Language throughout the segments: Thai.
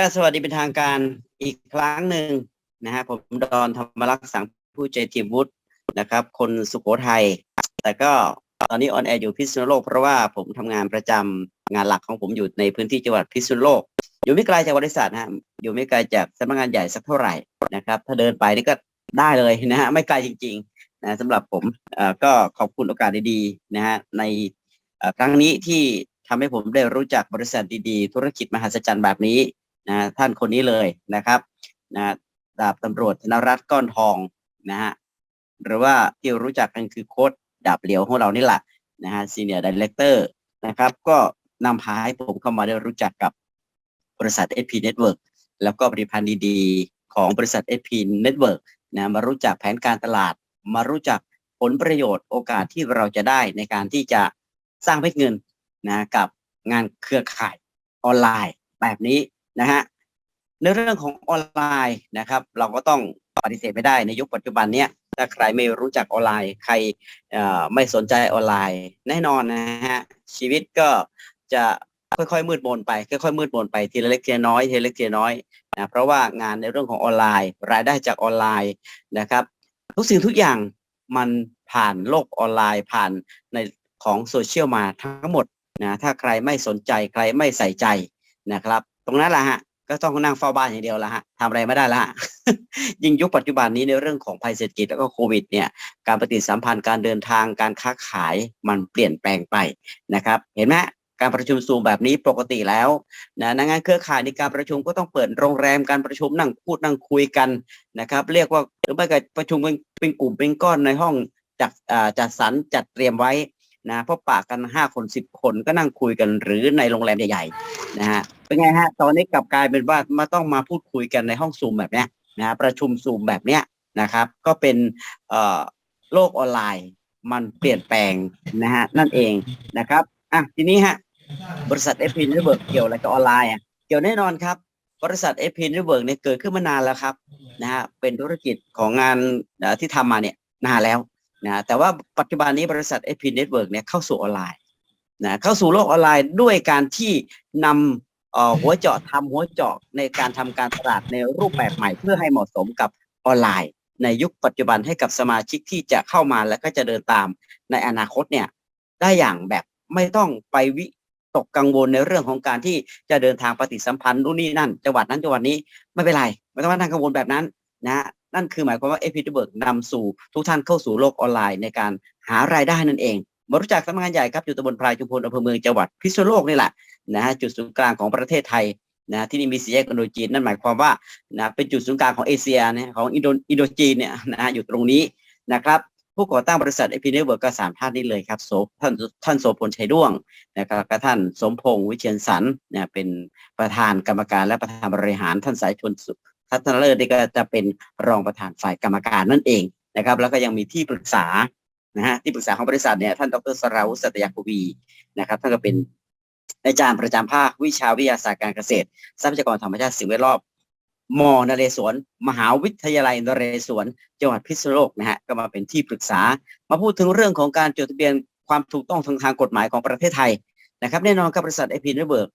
ก็สวัสดีเป็นทางการอีกครั้งหนึ่งนะฮะผมดอนธรรมรักษ์สังผู้ใจทีมวุฒินะครับ คนสุโขทัยแต่ก็ตอนนี้ออนแอร์อยู่พิษณุโลกเพราะว่าผมทำงานประจำงานหลักของผมอยู่ในพื้นที่จังหวัดพิษณุโลก อยู่ไม่ไกลจากบริษัทนะฮะอยู่ไม่ไกลจากสำนักงานใหญ่สักเท่าไหร่นะครับ ถ้าเดินไปนี่ก็ได้เลยนะฮะไม่ไกลจริงๆนะสำหรับผมเออก็ขอบคุณโอกาสดีๆนะฮะในครั้งนี้ที่ทำให้ผมได้รู้จักบริษัทดีๆ ธุรกิจมหัศจรรย์แบบนี้ นะท่านคนนี้เลยนะครับนะดาบตำรวจธนรัตน์ก้อนทองนะฮะหรือว่าที่รู้จักกันคือโค้ดดาบเหลียวของเรานี่แหละนะฮะซีเนียร์ดีเลกเตอร์นะครับ ก็นำพาให้ผมเข้ามาได้รู้จักกับบริษัท SP Network แล้วก็ผลิตภัณฑ์ดีๆ ของบริษัท SP Network นะมารู้จักแผนการตลาด มารู้จักผลประโยชน์โอกาสที่เราจะได้ในการที่จะสร้างเม็ดเงินนะกับงานเครือข่ายออนไลน์แบบนี้ นะฮะในเรื่องของออนไลน์นะครับ เราก็ต้องปฏิเสธไม่ได้ในยุคปัจจุบันเนี้ยถ้าใครไม่รู้จักออนไลน์ ใครไม่สนใจออนไลน์ แน่นอนนะฮะชีวิตก็จะค่อยๆมืดมนไปค่อยๆมืดมนไปทีละเล็กทีละน้อยทีละเล็กทีละน้อยนะเพราะว่างานในเรื่องของออนไลน์ รายได้จากออนไลน์นะครับ ทุกสิ่งทุกอย่างมันผ่านโลกออนไลน์ผ่านในของโซเชียลมาทั้งหมดนะถ้าใครไม่สนใจใครไม่ใส่ใจนะครับ ตรงนั้นแหละฮะก็ต้องนั่งเฝ้าบ้านอย่างเดียวละฮะทำอะไรไม่ได้ละยิ่งยุคปัจจุบันนี้ในเรื่องของภัยเศรษฐกิจแล้วก็โควิดเนี่ยการปฏิสัมพันธ์การเดินทางการค้าขายมันเปลี่ยนแปลงไปนะครับ เห็นไหมการประชุมซูมแบบนี้ปกติแล้วนะนงานเครือข่ายในการประชุมก็ต้องเปิดโรงแรมการประชุมนั่งพูดนั่งคุยกันนะครับ เรียกว่าหรือไม่ก็ประชุมเป็นเป็นกลุ่มเป็นก้อนในห้องจัดจัดสรรจัดเตรียมไว้นะเพราะปากกันห้าคนสิบคนก็นั่งคุยกันหรือในโรงแรมใหญ่ๆนะฮะ เป็นไงฮะ ตอนนี้กลับกลายเป็นว่ามาต้องมาพูดคุยกันในห้องซูมแบบเนี้ยนะฮะประชุมซูมแบบเนี้ยนะครับ ก็เป็นเอ่อโลกออนไลน์ มันเปลี่ยนแปลงนะฮะนั่นเองนะครับอะทีนี้ฮะบริษัทเอพีเน็ตเวิร์กเกี่ยวอะไรกับออนไลน์อะเกี่ยวแน่นอนครับ บริษัทเอพีเน็ตเวิร์กเนี่ยเกิดขึ้นมานานแล้วครับนะฮะเป็นธุรกิจของงานที่ทำมาเนี่ยนานแล้วนะแต่ว่าปัจจุบันนี้บริษัทเอพีเน็ตเวิร์กเนี่ยเข้าสู่ออนไลน์นะเข้าสู่โลกออนไลน์ด้วยการที่นำเอ่อ หัวเจาะทำหัวเจาะในการทำการตลาดในรูปแบบใหม่ เพื่อให้เหมาะสมกับออนไลน์ ในยุคปัจจุบันให้กับสมาชิกที่จะเข้ามาแล้วก็จะเดินตามในอนาคตเนี่ยได้อย่างแบบไม่ต้องไปวิตกกังวลในเรื่องของการที่จะเดินทางปฏิสัมพันธ์นู่นนี่นั่นจังหวัดนั้นจังหวัดนี้ไม่เป็นไรไม่ต้องมานั่งกังวลแบบนั้นนะฮะนั่นคือหมายความว่าเอพิทเบิร์กนำสู่ทุกท่านเข้าสู่โลกออนไลน์ในการหารายได้นั่นเอง มารู้จักสำนักงานใหญ่ครับอยู่ตำบลพรายจุมพลอำเภอเมืองจังหวัดพิษณุโลกนี่แหละนะฮะจุดศูนย์กลางของประเทศไทยนะที่นี่มีสี่แยกอินโดจีนนั่นหมายความว่านะเป็นจุดศูนย์กลางของเอเชียเนี่ยของอินโดอินโดจีนเนี่ยนะฮะอยู่ตรงนี้นะครับผู้ก่อตั้งบริษัทเอพิเนเวิร์กก็สามท่านนี้เลยครับโสท่านท่านโสพลชัยด้วงนะครับก็ท่านสมพงษ์วิเชียนสันเนี่ยเป็นประธานกรรมการและประธานบริหารท่านสายชนสุทัศนเลิศนี่ก็จะเป็นรองประธานฝ่ายกรรมการนั่นเองนะครับ แล้วก็ยังมีที่ปรึกษา นะฮะที่ปรึกษาของบริษัทเนี่ยท่านดรสราวุฒิสัตยาภวีนะครับท่านก็เป็นอาจารย์ประจำภาควิชาวิทยาศาสตร์การเกษตร ทรัพยากรธรรมชาติสิ่งแวดล้อมมนเรศวรมหาวิทยาลัยนเรศวรจังหวัดพิษณุโลกนะฮะก็มาเป็นที่ปรึกษา มาพูดถึงเรื่องของการจดทะเบียนความถูกต้องทางทางกฎหมายของประเทศไทยนะครับ แน่นอนกับบริษัทไอพีเนเบิร์ก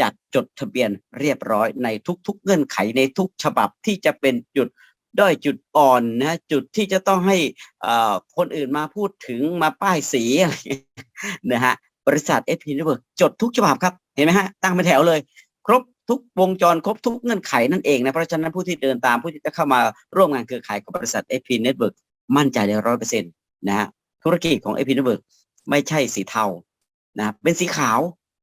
จัดจดทะเบียนเรียบร้อยในทุก ๆ เงื่อนไขในทุกฉบับที่จะเป็นจุด ด้อยจุดอ่อนนะจุดที่จะต้องให้คนอื่นมาพูดถึงมาป้ายสีอะไรนะฮะบริษัทเอพีเนเบิร์กจดทุกฉบับครับ เห็นไหมฮะตั้งเป็นแถวเลย ครบทุกวงจรครบทุกเงื่อนไขนั่นเองนะเพราะฉะนั้นผู้ที่เดินตามผู้ที่จะเข้ามาร่วมงานเครือข่ายกับบริษัทเอพีเน็ตเวิร์กมั่นใจได้ร้อยเปอร์เซ็นต์นะฮะธุรกิจของเอพีเน็ตเวิร์กไม่ใช่สีเทานะเป็นสีขาว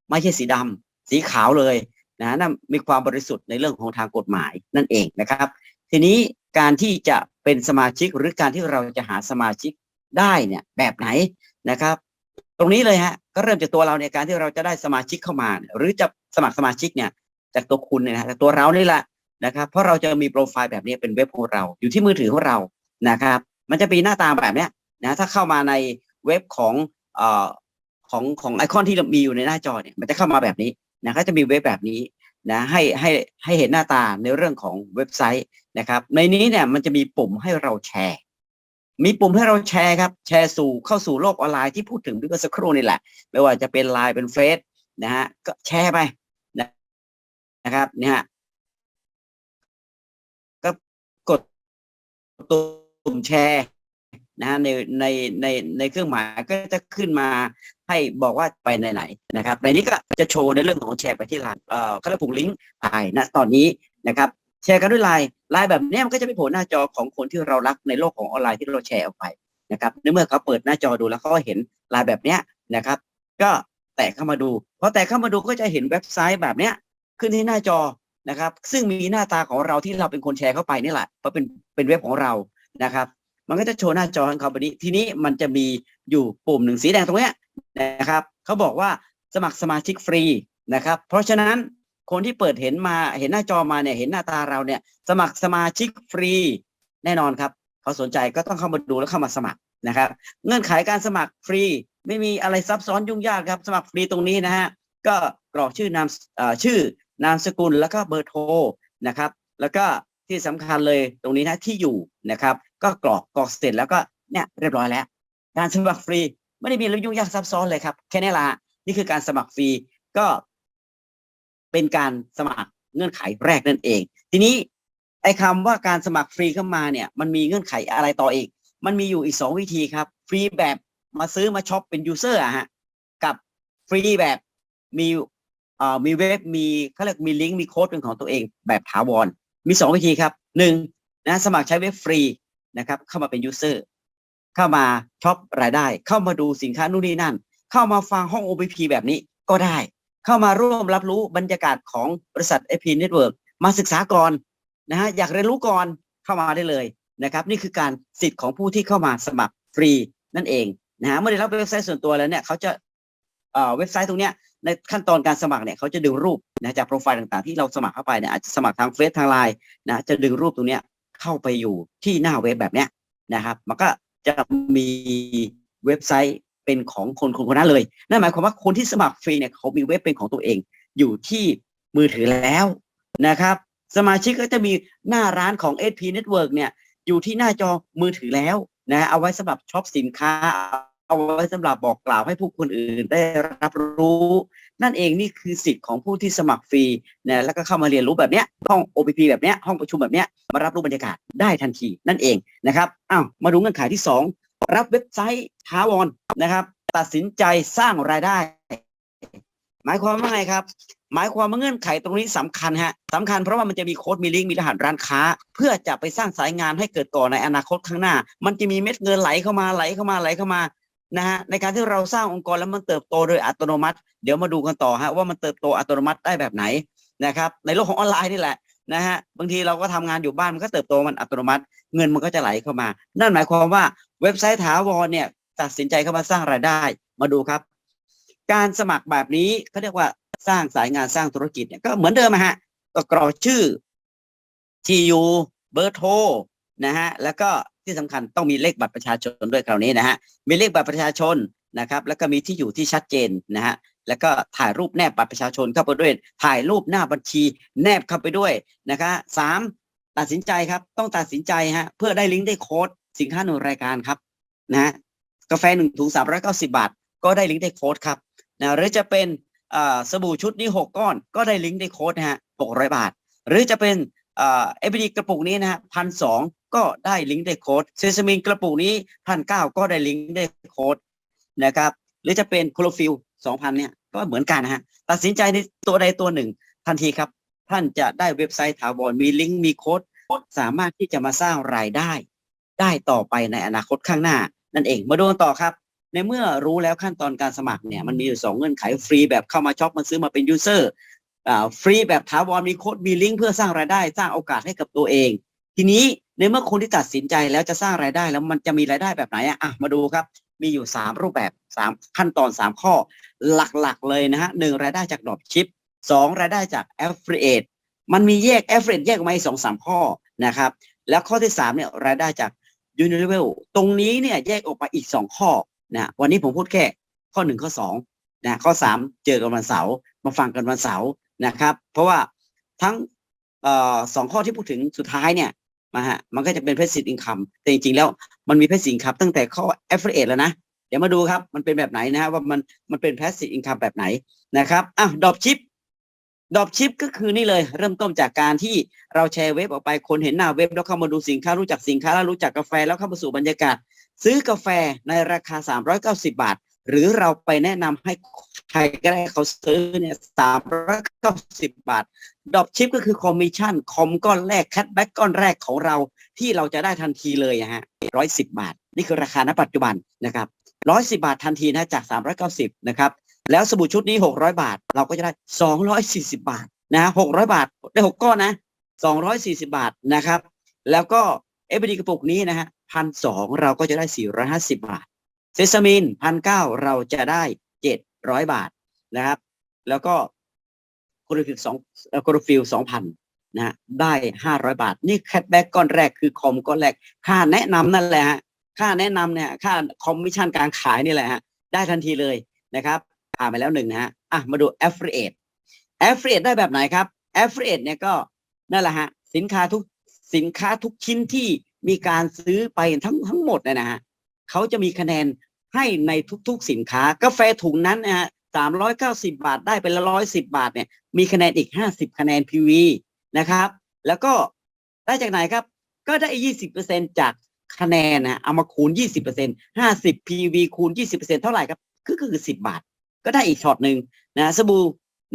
ไม่ใช่สีดำสีขาวเลยนะนั่นมีความบริสุทธิ์ในเรื่องของทางกฎหมายนั่นเองนะครับ ทีนี้ การที่จะเป็นสมาชิกหรือการที่เราจะหาสมาชิกได้เนี่ยแบบไหนนะครับ ตรงนี้เลยฮะก็เริ่มจากตัวเราในการที่เราจะได้สมาชิกเข้ามา หรือจะสมัครสมาชิกเนี่ยจากตัวคุณเนี่ยนะฮะจากตัวเรานี่แหละนะครับเพราะเราจะมีโปรไฟล์แบบนี้เป็นเว็บของเรา อยู่ที่มือถือของเรานะครับ มันจะมีหน้าตาแบบเนี้ยนะถ้าเข้ามาในเว็บของเอ่อของของไอคอนที่มีอยู่ในหน้าจอเนี่ยมันจะเข้ามาแบบนี้นะก็จะมีเว็บแบบนี้ นะให้ให้ให้เห็นหน้าตาในเรื่องของเว็บไซต์นะครับ ในนี้เนี่ยมันจะมีปุ่มให้เราแชร์ มีปุ่มให้เราแชร์ครับ แชร์สู่เข้าสู่โลกออนไลน์ที่พูดถึงเมื่อสักครู่นี่แหละ ไม่ว่าจะเป็นไลน์เป็นเฟซนะฮะก็แชร์ไปนะนะครับเนี่ยฮะก็กดตุ่มแชร์นะฮะในในในในเครื่องหมายก็จะขึ้นมา ให้บอกว่าไปไหนไหนๆนะครับในนี้ก็จะโชว์ในเรื่องของแชร์ไปที่ไลน์เอ่อเขาเรียกผูกลิงก์ไปนะตอนนี้นะครับแชร์กันด้วยไลน์ไลน์แบบนี้มันก็จะไปโผล่หน้าจอของคนที่เรารักในโลกของออนไลน์ที่เราแชร์ออกไปนะครับในเมื่อเขาเปิดหน้าจอดูแล้วเขาก็เห็นไลน์แบบนี้นะครับ ก็แตะเข้ามาดูพอแตะเข้ามาดูก็จะเห็นเว็บไซต์แบบเนี้ยขึ้นที่หน้าจอนะครับ ซึ่งมีหน้าตาของเราที่เราเป็นคนแชร์เข้าไปนี่แหละเพราะเป็นเป็นเว็บของเรานะครับ มันก็จะโชว์หน้าจอของเขาแบบนี้ทีนี้มันจะมีอยู่ปุ่มหนึ่งสีแดงตรงเนี้ย นะครับเขาบอกว่าสมัครสมาชิกฟรีนะครับ เพราะฉะนั้นคนที่เปิดเห็นมาเห็นหน้าจอมาเนี่ยเห็นหน้าตาเราเนี่ย สมัครสมาชิกฟรีแน่นอนครับเขาสนใจก็ต้องเข้ามาดูแล้วเข้ามาสมัครนะครับ เงื่อนไขการสมัครฟรีไม่มีอะไรซับซ้อนยุ่งยากครับ สมัครฟรีตรงนี้นะฮะก็กรอกชื่อนามชื่อนามสกุลแล้วก็เบอร์โทรนะครับ แล้วก็ที่สำคัญเลยตรงนี้นะที่อยู่นะครับ ก็กรอกกรอกเสร็จแล้วก็เนี่ยเรียบร้อยแล้ว การสมัครฟรี ไม่ได้มีอะไรยุ่งยากซับซ้อนเลยครับ แค่นี้ละนี่คือการสมัครฟรีก็เป็นการสมัครเงื่อนไขแรกนั่นเอง ทีนี้ไอ้คำว่าการสมัครฟรีเข้ามาเนี่ย มันมีเงื่อนไขอะไรต่ออีก มันมีอยู่อีกสองวิธีครับ ฟรีแบบมาซื้อมาช็อปเป็นยูเซอร์อะฮะกับฟรีแบบมีเอ่อมีเว็บมีเขาเรียกมีลิงก์มีโค้ดเป็นของตัวเองแบบถาวรมีสองวิธีครับหนึ่งนะสมัครใช้เว็บฟรีนะครับเข้ามาเป็นยูเซอร์ เข้ามาช็อปรายได้ เข้ามาดูสินค้านู่นนี่นั่น เข้ามาฟังห้อง OPP แบบนี้ก็ได้ เข้ามาร่วมรับรู้บรรยากาศของบริษัท AP Network มาศึกษาก่อนนะฮะอยากเรียนรู้ก่อนเข้ามาได้เลยนะครับ นี่คือการสิทธิ์ของผู้ที่เข้ามาสมัครฟรีนั่นเองนะฮะเมื่อได้รับเว็บไซต์ส่วนตัวแล้วเนี่ยเขาจะเอ่อเว็บไซต์ตรงเนี้ยในขั้นตอนการสมัครเนี่ยเขาจะดึงรูปนะจากโปรไฟล์ต่างๆ ที่เราสมัครเข้าไปเนี่ยอาจจะสมัครทางเฟซทางไลน์นะจะดึงรูปตรงเนี้ยเข้าไปอยู่ที่หน้าเว็บแบบเนี้ยนะครับ มันก็ จะมีเว็บไซต์เป็นของคนคนคนนั้นเลย นั่นหมายความว่าคนที่สมัครฟรีเนี่ยเขามีเว็บเป็นของตัวเอง อยู่ที่มือถือแล้วนะครับ สมาชิกก็จะมีหน้าร้านของ SP Network เนี่ยอยู่ที่หน้าจอมือถือแล้วนะเอาไว้สำหรับช็อปสินค้า เอาไว้สำหรับบอกกล่าวให้ผู้คนอื่นได้รับรู้ นั่นเองนี่คือสิทธิ์ของผู้ที่สมัครฟรีนะแล้วก็เข้ามาเรียนรู้แบบเนี้ยห้อง OPP แบบเนี้ยห้องประชุมแบบเนี้ยมารับรู้บรรยากาศได้ทันทีนั่นเองนะครับอ้าวมาดูเงื่อนไขที่สองรับเว็บไซต์ท้าวรนะครับ ตัดสินใจสร้างรายได้ หมายความว่าไงครับ หมายความว่าเงื่อนไขตรงนี้สำคัญฮะสำคัญเพราะว่ามันจะมีโค้ดมีลิงก์มีรหัสร้านค้า เพื่อจะไปสร้างสายงานให้เกิดต่อในอนาคตข้างหน้า มันจะมีเม็ดเงินไหลเข้ามาไหลเข้ามาไหลเข้ามา นะฮะในการที่เราสร้างองค์กรแล้วมันเติบโตโดยอัตโนมัติ เดี๋ยวมาดูกันต่อฮะว่ามันเติบโตอัตโนมัติได้แบบไหนนะครับในโลกของออนไลน์นี่แหละนะฮะบางทีเราก็ทำงานอยู่บ้านมันก็เติบโตมันอัตโนมัติ เงินมันก็จะไหลเข้ามา นั่นหมายความว่าเว็บไซต์ถาวรเนี่ยตัดสินใจเข้ามาสร้างรายได้ มาดูครับ การสมัครแบบนี้เขาเรียกว่าสร้างสายงานสร้างธุรกิจเนี่ยก็เหมือนเดิมฮะก็กรอกชื่อทีอยู่เบอร์โทรนะฮะแล้วก็ ที่สำคัญต้องมีเลขบัตรประชาชนด้วยคราวนี้นะฮะมีเลขบัตรประชาชนนะครับ แล้วก็มีที่อยู่ที่ชัดเจนนะฮะแล้วก็ถ่ายรูปแนบบัตรประชาชนเข้าไปด้วย ถ่ายรูปหน้าบัญชีแนบเข้าไปด้วยนะคะสามตัดสินใจครับ ต้องตัดสินใจฮะเพื่อได้ลิงก์ได้โค้ดสินค้าหนึ่งรายการครับนะฮะกาแฟหนึ่งถุงสามร้อยเก้าสิบาท ก็ได้ลิงก์ได้โค้ดครับนะหรือจะเป็นอ่าสบู่ชุดนี้หกก้อน ก็ได้ลิงก์ได้โค้ดนะฮะหกร้อยบาท หรือจะเป็น เอพีดีกระปุกนี้นะฮะพันสองก็ได้ลิงก์ได้โค้ดเซซามินกระปุกนี้พันเก้าก็ได้ลิงก์ได้โค้ดนะครับหรือจะเป็นโคลฟิลสองพันเนี่ยก็เหมือนกันนะฮะตัดสินใจในตัวใดตัวหนึ่ง ทันทีครับ ท่านจะได้เว็บไซต์ถาวรมีลิงก์มีโค้ดสามารถที่จะมาสร้างรายได้ ได้ต่อไปในอนาคตข้างหน้า นั่นเองมาดูกันต่อครับ ในเมื่อรู้แล้วขั้นตอนการสมัครเนี่ยมันมีอยู่สองเงื่อนไขฟรีแบบเข้ามาช็อปมาซื้อมาเป็นยูเซอร์ ฟรีแบบถาวรมีโค้ดมีลิงก์เพื่อสร้างรายได้ สร้างโอกาสให้กับตัวเอง ทีนี้ในเมื่อคนที่ตัดสินใจแล้วจะสร้างรายได้แล้วมันจะมีรายได้แบบไหนอะอะมาดูครับ มีอยู่สามรูปแบบสามขั้นตอนสามข้อ หลักๆเลยนะฮะหนึ่งรายได้จากดรอปชิปสองรายได้จาก affiliate มันมีแยก affiliate แยกออกมาอีกสองสามข้อนะครับ แล้วข้อที่สามเนี่ยรายได้จาก Unilevel ตรงนี้เนี่ยแยกออกไปอีกสองข้อนะวันนี้ผมพูดแค่ข้อหนึ่งข้อสองนะข้อสามเจอกันวันเสาร์มาฟังกันวันเสาร์ นะครับ เพราะว่าทั้งออสองข้อที่พูดถึงสุดท้ายเนี่ยมาฮะมันก็จะเป็น passive income แต่จริงๆแล้วมันมี passive income ตั้งแต่ข้อ affiliate แล้วนะ เดี๋ยวมาดูครับ มันเป็นแบบไหนนะฮะว่ามันมันเป็น passive income แบบไหนนะครับอะดอปชิปดอปชิปก็คือนี่เลย เริ่มต้นจากการที่เราแชร์เว็บออกไปคนเห็นหน้าเว็บ แล้วเข้ามาดูสินค้ารู้จักสินค้าแล้วรู้จักกาแฟแล้วเข้ามาสู่บรรยากาศ ซื้อกาแฟในราคา 390 บาท หรือเราไปแนะนำให้ ครก็ได้เขาซื้อเนี่ย390บบาท ดอปชิปก็คือคอมมิชชั่น คอมก้อนแรก แคทแบ็กก้อนแรกของเรา ที่เราจะได้ทันทีเลยอะฮะ110บาท นี่คือราคาณปัจจุบันนะครับ110บาททันทีนะจาก390นะครับ แล้วสบู่ชุดนี้600บาท เราก็จะได้240บาทนะ600บาทได้6ก้อนนะ240บาทนะครับ แล้วก็เอฟดีกระปุกนี้นะฮะพันสองเราก็จะได้450บาท เซซามินพันเก้าเราจะได้เจ็ด 700บาทนะครับ แล้วก็โคโรฟิลสองโคโรฟิลสองพันนะฮะได้500บาท นี่แคทแบ็กก้อนแรกคือคอมก้อนแรก ค่าแนะนำนั่นแหละฮะค่าแนะนำเนี่ยค่าคอมมิชชั่นการขายนี่แหละฮะได้ทันทีเลยนะครับผ่านไปแล้วหนึ่งนะฮะอะมาดู affiliate affiliate ได้แบบไหนครับ affiliate เนี่ยก็นั่นแหละฮะสินค้าทุกสินค้าทุกชิ้นที่มีการซื้อไปทั้งทั้งหมดเนยนะฮะเขาจะมีคะแนน ให้ในทุกๆสินค้ากาแฟถุงนั้นนะฮะสามร้อยเก้าสิบาทได้เป็นละร้อยสิบาทเนี่ยมีคะแนนอีกห้าสิบคะแนน PV นะครับ แล้วก็ได้จากไหนครับ ก็ได้ยี่สิบเปอร์เซ็นจากคะแนนนะเอามาคูณยี่สิบเปอร์เซ็นห้าสิบ PV คูณยี่สิบเปอร์เซ็นเท่าไหร่ครับก็คือสิบบาท ก็ได้อีกช็อตหนึ่งนะสบู่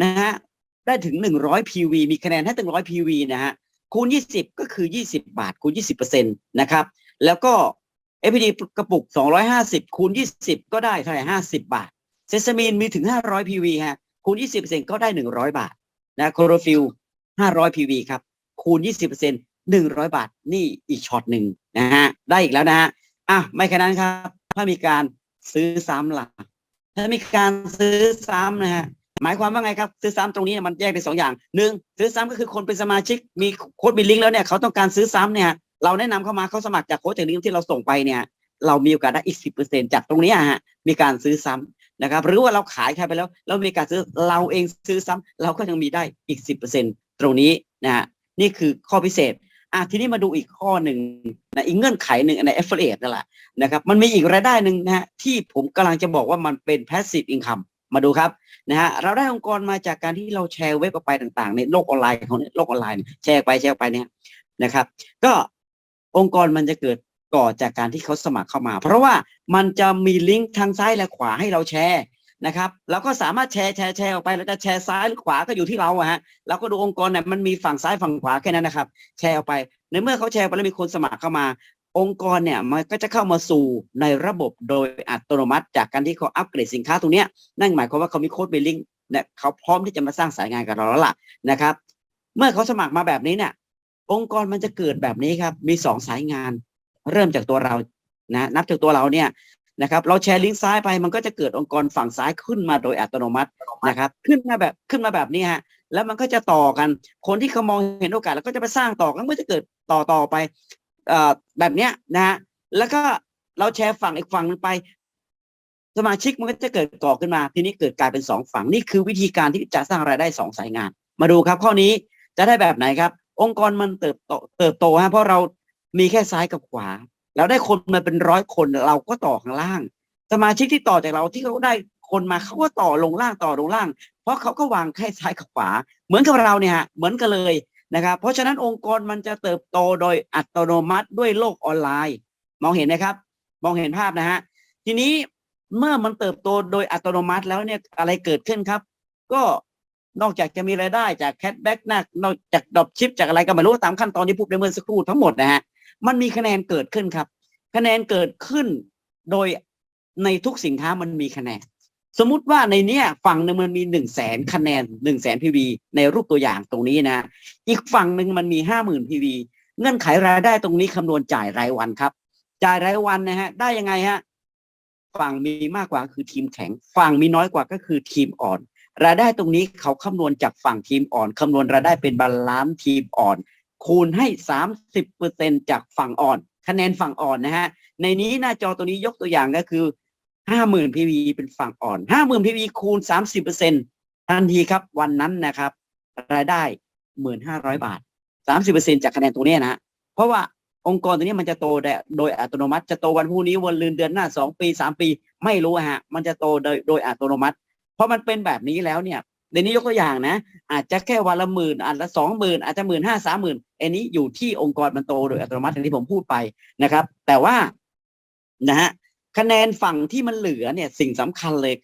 นะฮะได้ถึงหนึ่งร้อย PV มีคะแนนให้ถึงร้อย PV นะฮะคูณยี่สิบก็คือยี่สิบาทคูณยี่สิบเปอร์เซ็นตนะครับ แล้วก็ FPD กระปุกสองร้อยห้าสิบคูณยี่สิบก็ได้เท่าไหร่ห้าสิบบาท เซซามีนมีถึงห้าร้อย PV ฮะ คูณยี่สิบเปอร์เซ็นก็ได้หนึ่งร้อยบาท นะโคโรฟิลห้าร้อย PV ครับ คูณยี่สิบเปอร์เซ็นหนึ่งร้อยบาท นี่อีกช็อตหนึ่งนะฮะ ได้อีกแล้วนะฮะ อะ ไม่แค่นั้นครับ ถ้ามีการซื้อซ้ำล่ะ ถ้ามีการซื้อซ้ำนะฮะ หมายความว่าไงครับ ซื้อซ้ำตรงนี้มันแยกเป็นสองอย่างหนึ่งซื้อซ้ำก็คือคนเป็นสมาชิก มีโค้ดบิลลิงก์แล้วเนี่ย เขาต้องการซื้อซ้ำเนี่ย เราแนะนำเข้ามาเขาสมัครจากโค้ดจากลิงที่เราส่งไปเนี่ยเรามีโอกาสได้อีกสิบเปอร์เซ็นจากตรงนี้ฮะมีการซื้อซ้ำนะครับหรือว่าเราขายใครไปแล้วเรามีการซื้อเราเองซื้อซ้ำเราก็ยังมีได้อีกสิบเปอร์เซ็นตรงนี้นะฮะนี่คือข้อพิเศษอะทีนี้มาดูอีกข้อหนึ่งนะอีกเงื่อนไขหนึ่งใน affiliate นั่นแหละนะครับมันมีอีกรายได้หนึ่งนะฮะที่ผมกำลังจะบอกว่ามันเป็น passive income มาดูครับนะฮะเราได้องค์กรมาจากการที่เราแชร์เว็บออกไปต่างๆ ในโลกออนไลน์ของโลกออนไลน์แชร์ไปแชร์ไปเนี่ยนะครับ ก็ องค์กรมันจะเกิดก่อจากการที่เขาสมัครเข้ามา เพราะว่ามันจะมีลิงก์ทางซ้ายและขวาให้เราแชร์นะครับเราก็สามารถแชร์แชร์แชร์ออกไปแล้วจะแชร์ซ้ายหรือขวาก็อยู่ที่เราอะฮะเราก็ดูองค์กรเนี่ยมันมีฝั่งซ้ายฝั่งขวาแค่นั้นนะครับ แชร์ออกไป ในเมื่อเขาแชร์ไปแล้วมีคนสมัครเข้ามา องค์กรเนี่ยมันก็จะเข้ามาสู่ในระบบโดยอัตโนมัติ จากการที่เขาอัปเกรดสินค้าตรงเนี้ยนั่นหมายความว่าเขามีโค้ดเบลลิงเนี่ยเขาพร้อมที่จะมาสร้างสายงานกับเราแล้วล่ะนะครับ เมื่อเขาสมัครมาแบบนี้เนี่ย องค์กรมันจะเกิดแบบนี้ครับ มีสองสายงาน เริ่มจากตัวเรานะนับจากตัวเราเนี่ยนะครับเราแชร์ลิงก์ซ้ายไปมันก็จะเกิดองค์กรฝั่งซ้ายขึ้นมาโดยอัตโนมัตินะครับขึ้นมาแบบขึ้นมาแบบนี้ฮะแล้วมันก็จะต่อกันคนที่เขามองเห็นโอกาสแล้วก็จะไปสร้างต่อกันก็จะเกิดต่อต่อไปอแบบเนี้ยนะฮะแล้วก็เราแชร์ฝั่งอีกฝั่งหนึงไป สมาชิกมันก็จะเกิดก่อขึ้นมา ทีนี้เกิดกลายเป็นสองฝั่งนี่คือวิธีการที่จะสร้างรายได้สองสายงาน มาดูครับข้อนี้จะได้แบบไหนครับ องค์กรมันเติบโตเติบโตฮะเพราะเรามีแค่ซ้ายกับขวา เราได้คนมาเป็นร้อยคนเราก็ต่อข้างล่าง สมาชิกที่ต่อจากเราที่เขาได้คนมาเขาก็ต่อลงล่างต่อลงล่าง เพราะเขาก็วางแค่ซ้ายกับขวา เหมือนกับเราเนี่ยฮะเหมือนกันเลยนะครับ เพราะฉะนั้นองค์กรมันจะเติบโตโดยอัตโนมัติด้วยโลกออนไลน์ มองเห็นนะครับ มองเห็นภาพนะฮะทีนี้เมื่อมันเติบโตโดยอัตโนมัติแล้วเนี่ยอะไรเกิดขึ้นครับ ก็ นอกจากจะมีรายได้จากแค t แบ็กนักนอกจากดรอปชิปจากอะไรก็ไม่รู้ตามขั้นตอนที่พูดไปเมื่อสักครู่ทั้งหมดนะฮะมันมีคะแนนเกิดขึ้นครับ คะแนนเกิดขึ้นโดยในทุกสินค้ามันมีคะแนน สมมุติว่าในเนี้ยฝั่งหนึ่งมันมีหนึ่งแสนคะแนนหนึ่งแสนพีวีในรูปตัวอย่างตรงนี้นะ อีกฝั่งหนึ่งมันมีห้าหมื่นพีวีเงื่อนไขรายได้ตรงนี้คำนวณจ่ายรายวันครับ จ่ายรายวันนะฮะ ได้ยังไงฮะ ฝั่งมีมากกว่าคือทีมแข็ง ฝั่งมีน้อยกว่าก็คือทีมอ่อน รายได้ตรงนี้เขาคำนวณจากฝั่งทีมอ่อนคำนวณรายได้เป็นบาลานซ์ทีมอ่อน คูณให้สามสิบเปอร์เซ็นจากฝั่งอ่อน คะแนนฝั่งอ่อนนะฮะ ในนี้หน้าจอตัวนี้ยกตัวอย่างก็คือห้าหมื่นพีวีเป็นฝั่งอ่อนห้าหมื่นพีวีคูณสามสิบเปอร์เซ็นทันทีครับวันนั้นนะครับ รายได้หมื่นห้าร้อยบาทสามสิบเปอร์เซ็นจากคะแนนตรงนี้นะเพราะว่าองค์กรตัวนี้มันจะโตโดยอัตโนมัติ จะโตวันพรุ่งนี้วันลืนเดือนหน้าสองปีสามปี ไม่รู้ฮะ มันจะโตโดยโดยอัตโนมัติ พราะมันเป็นแบบนี้แล้วเนี่ยในนี้ยกตัวอย่างนะ อาจจะแค่วันละหมื่นอาจจะสองหมื่นอาจจะหมื่นห้าสามหมื่นอันนี้อยู่ที่องค์กรมันโตโดยอัตโนมัติอย่างที่ผมพูดไปนะครับ แต่ว่านะฮะคะแนนฝั่งที่มันเหลือเนี่ยสิ่งสำคัญเลย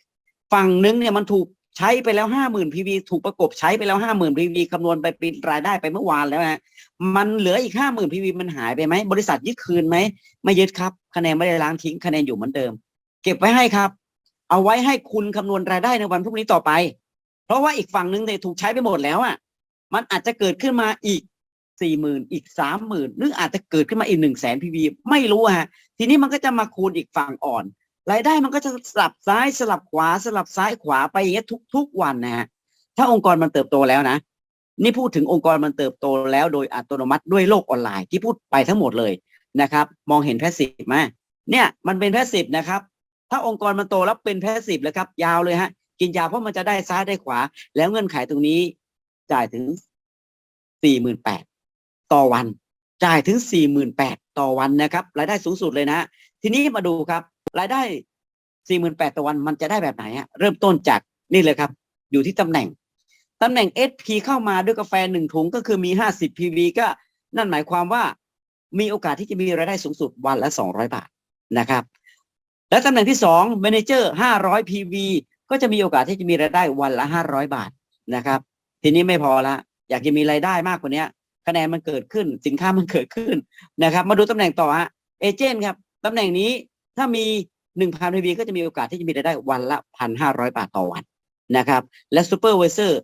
ฝั่งนึงเนี่ยมันถูกใช้ไปแล้วห้าหมื่นพีวีถูกประกบใช้ไปแล้วห้าหมื่นพีวีคำนวณไปเป็นรายได้ไปเมื่อวานแล้วนะมันเหลืออีกห้าหมื่นพีวีมันหายไปไหมบริษัทยึดคืนไหมไม่ยึดครับ คะแนนไม่ได้ล้างทิ้งคะแนนอยู่เหมือนเดิม เก็บไว้ให้ครับ เอาไว้ให้คุณคำนวณรายได้ในวันพรุ่งนี้ต่อไป เพราะว่าอีกฝั่งหนึ่งเนี่ยถูกใช้ไปหมดแล้วอะ มันอาจจะเกิดขึ้นมาอีกสี่หมื่นอีกสามหมื่นหรืออาจจะเกิดขึ้นมาอีกหนึ่งแสนพีวีไม่รู้ฮะ ทีนี้มันก็จะมาคูณอีกฝั่งอ่อน รายได้มันก็จะสลับซ้ายสลับขวาสลับซ้ายขวาไปอย่างเงี้ยทุก ๆ วันนะฮะถ้าองค์กรมันเติบโตแล้วนะ นี่พูดถึงองค์กรมันเติบโตแล้วโดยอัตโนมัติด้วยโลกออนไลน์ที่พูดไปทั้งหมดเลยนะครับ มองเห็นแพสซีฟไหมเนี่ยมันเป็นแพสซีฟนะครับ ถ้าองค์กรมันโตแล้วเป็นแพสซีฟเลยครับ ยาวเลยฮะ กินยาเพราะมันจะได้ซ้ายได้ขวา แล้วเงื่อนไขตรงนี้จ่ายถึงสี่หมื่นแปดต่อวัน จ่ายถึงสี่หมื่นแปดต่อวันนะครับ รายได้สูงสุดเลยนะ ทีนี้มาดูครับ รายได้สี่หมื่นแปดต่อวันมันจะได้แบบไหนฮะเริ่มต้นจากนี่เลยครับ อยู่ที่ตำแหน่งตำแหน่ง SP เข้ามาด้วยกาแฟหนึ่งถุงก็คือมี 50 PV ก็นั่นหมายความว่ามีโอกาสที่จะมีรายได้สูงสุดวันละ 200 บาทนะครับ และตำแหน่งที่2 Manager 500 PV ก็จะมีโอกาสที่จะมีรายได้วันละ 500 บาทนะครับ ทีนี้ไม่พอละอยากจะมีรายได้มากกว่านี้คะแนนมันเกิดขึ้นสินค้ามันเกิดขึ้นนะครับ มาดูตำแหน่งต่อฮะเอเจนต์ครับตำแหน่งนี้ถ้ามี1,000 PV ก็จะมีโอกาสที่จะมีรายได้วันละ 1,500 บาทต่อวันนะครับ และซูเปอร์เวเซอร์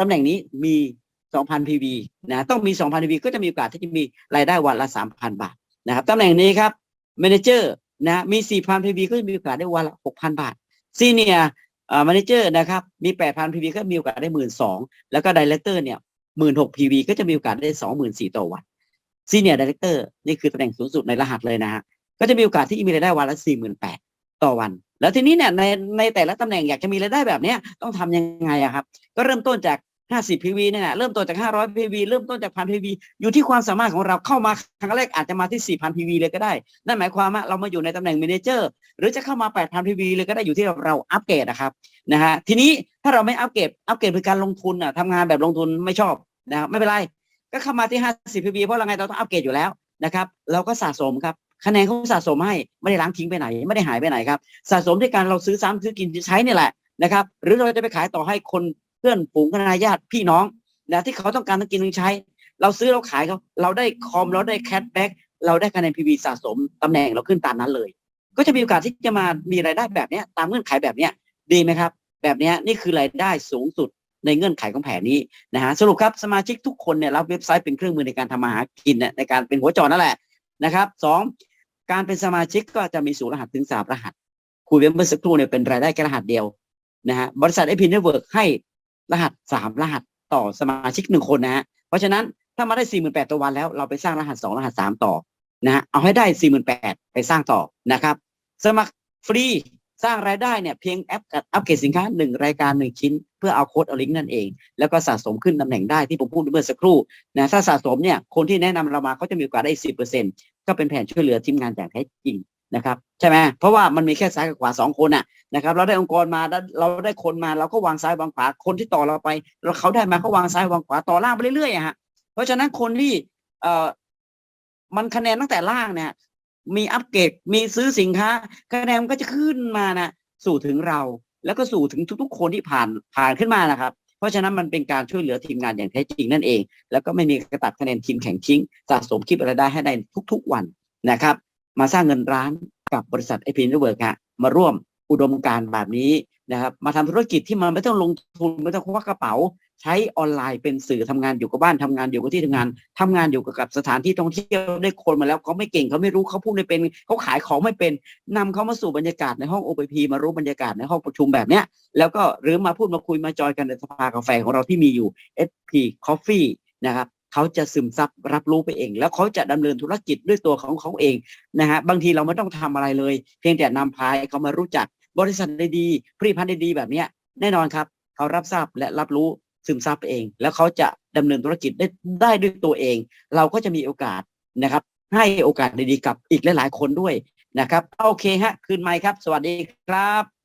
ตำแหน่งนี้มี 2,000 PV นะต้องมี 2,000 PV ก็จะมีโอกาสที่จะมีรายได้วันละ 3,000 บาทนะครับตำแหน่งนี้ครับ Manager นะมี 4,000 PV ก็จะมีโอกาสได้วันละ 6,000 บาท Senior เอ่อ Manager นะครับมี 8,000 PV ก็มีโอกาสได้ 12,000 แล้วก็ Director เนี่ย16,000 PV ก็จะมีโอกาสได้ 24,000ต่อวัน Senior Director นี่คือตำแหน่งสูงสุดในรหัสเลยนะฮะก็จะมีโอกาสที่มีรายได้วันละ 48,000 ต่อวัน แล้วทีนี้เนี่ยในในแต่ละตำแหน่งอยากจะมีรายได้แบบเนี้ยต้องทำยังไงอะครับก็เริ่มต้นจาก 50 PV เนี่ยนะเริ่มต้นจาก500 PV เริ่มต้นจาก1,000 PV อยู่ที่ความสามารถของเราเข้ามาครั้งแรกอาจจะมาที่4,000 PV เลยก็ได้ นั่นหมายความว่าเรามาอยู่ในตำแหน่ง Manager หรือจะเข้ามา8,000 PV เลยก็ได้อยู่ที่เราอัปเกรดนะครับนะฮะทีนี้ถ้าเราไม่อัปเกรดอัปเกรดเป็นการลงทุนอะทำงานแบบลงทุนไม่ชอบนะครับไม่เป็นไร ก็เข้ามาที่50 PV เพราะเราไงเราต้องอัปเกรดอยู่แล้วนะครับเราก็สะสมครับคะแนนเขาสะสมให้ไม่ได้ล้างทิ้งไปไหน ไม่ได้หายไปไหนครับสะสมด้วยการเราซื้อซ้ำซื้อกินใช้นี่แหละนะครับหรือเราจะไปขายต่อให้คน เพื่อนฝูงคณะญาติพี่น้องนะที่เขาต้องการต้องกินต้องใช้ เราซื้อเราขายเขาเราได้คอมเราได้แคชแบ็กเราได้คะแนนพีวีสะสมตำแหน่งเราขึ้นตามนั้นเลย ก็จะมีโอกาสที่จะมามีรายได้แบบนี้ตามเงื่อนไขแบบนี้ดีไหมครับ แบบนี้นี่คือรายได้สูงสุดในเงื่อนไขของแผนนี้นะฮะสรุปครับสมาชิกทุกคนเนี่ยรับเว็บไซต์เป็นเครื่องมือในการทำมาหากินเนี่ยในการเป็นหัวจอนั่นแหละนะครับสองการเป็นสมาชิกก็จะมีสูตรรหัสถึงสามรหัสคุยเมื่อสักครู่เนี่ยเป็นรายได้แค่รหัสเดียวนะฮะบริษัทเอพีเน็ตเวิร์กให้ รหัสสามรหัสต่อสมาชิกหนึ่งคนนะฮะเพราะฉะนั้นถ้ามาได้สี่หมื่นแปดต่อวันแล้วเราไปสร้างรหัสสองรหัสสามต่อนะฮะเอาให้ได้สี่หมื่นแปดไปสร้างต่อนะครับ สมัครฟรีสร้างรายได้เนี่ยเพียงแอปอัปเกรดสินค้าหนึ่งรายการหนึ่งชิ้น เพื่อเอาโค้ดเอาลิงก์นั่นเอง แล้วก็สะสมขึ้นตำแหน่งได้ที่ผมพูดเมื่อสักครู่นะถ้าสะสมเนี่ยคนที่แนะนำเรามาเขาจะมีโอกาสได้สิบเปอร์เซ็นต์ก็เป็นแผนช่วยเหลือทีมงานอย่างแท้จริง นะครับใช่ไหมเพราะว่ามันมีแค่ซ้ายกับขวาสองคนน่ะนะครับ เราได้องค์กรมาแล้วเราได้คนมาเราก็วางซ้ายวางขวาคนที่ต่อเราไปเราเขาได้มาเขาวางซ้ายวางขวาต่อล่างไปเรื่อยๆฮะเพราะฉะนั้นคนที่เอ่อมันคะแนนตั้งแต่ล่างเนี่ยมีอัปเกรดมีซื้อสินค้าคะแนนมันก็จะขึ้นมานะสู่ถึงเราแล้วก็สู่ถึงทุก ๆ คนที่ผ่านผ่านขึ้นมานะครับเพราะฉะนั้นมันเป็นการช่วยเหลือทีมงานอย่างแท้จริงนั่นเอง แล้วก็ไม่มีกระตัดคะแนนทีมแข่งชิงสะสมคลิปรายได้ให้ได้ทุก ๆวันนะครับ มาสร้างเงินร้านกับบริษัทไอพีนเวิร์กฮะมาร่วมอุดมการแบบนี้นะครับมาทำธุรกิจที่มันไม่ต้องลงทุนไม่ต้องควักกระเป๋า ใช้ออนไลน์เป็นสื่อทำงานอยู่กับบ้านทำงานอยู่กับที่ทำงานทำงานอยู่กับสถานที่ท่องเที่ยวได้คนมาแล้วเขาไม่เก่งเขาไม่รู้เขาพูดไม่เป็นเขาขายของไม่เป็นนำเขามาสู่บรรยากาศในห้อง OPP มารู้บรรยากาศในห้องประชุมแบบเนี้ยแล้วก็หรือมาพูดมาคุยมาจอยกันในสภากาแฟของเราที่มีอยู่ SP Coffee นะครับ เขาจะซึมซับรับรู้ไปเอง แล้วเขาจะดำเนินธุรกิจด้วยตัวของเขาเองนะฮะบางทีเราไม่ต้องทำอะไรเลย เพียงแต่นำพายเขามารู้จักบริษัทดีๆผลิตภัณฑ์ดีๆแบบนี้แน่นอนครับ เขารับทราบและรับรู้ซึมซับเอง แล้วเขาจะดำเนินธุรกิจได้ได้ด้วยตัวเอง เราก็จะมีโอกาสนะครับ ให้โอกาสดีๆกับอีกหลายๆคนด้วยนะครับโอเคฮะคืนไมค์ครับ สวัสดีครับ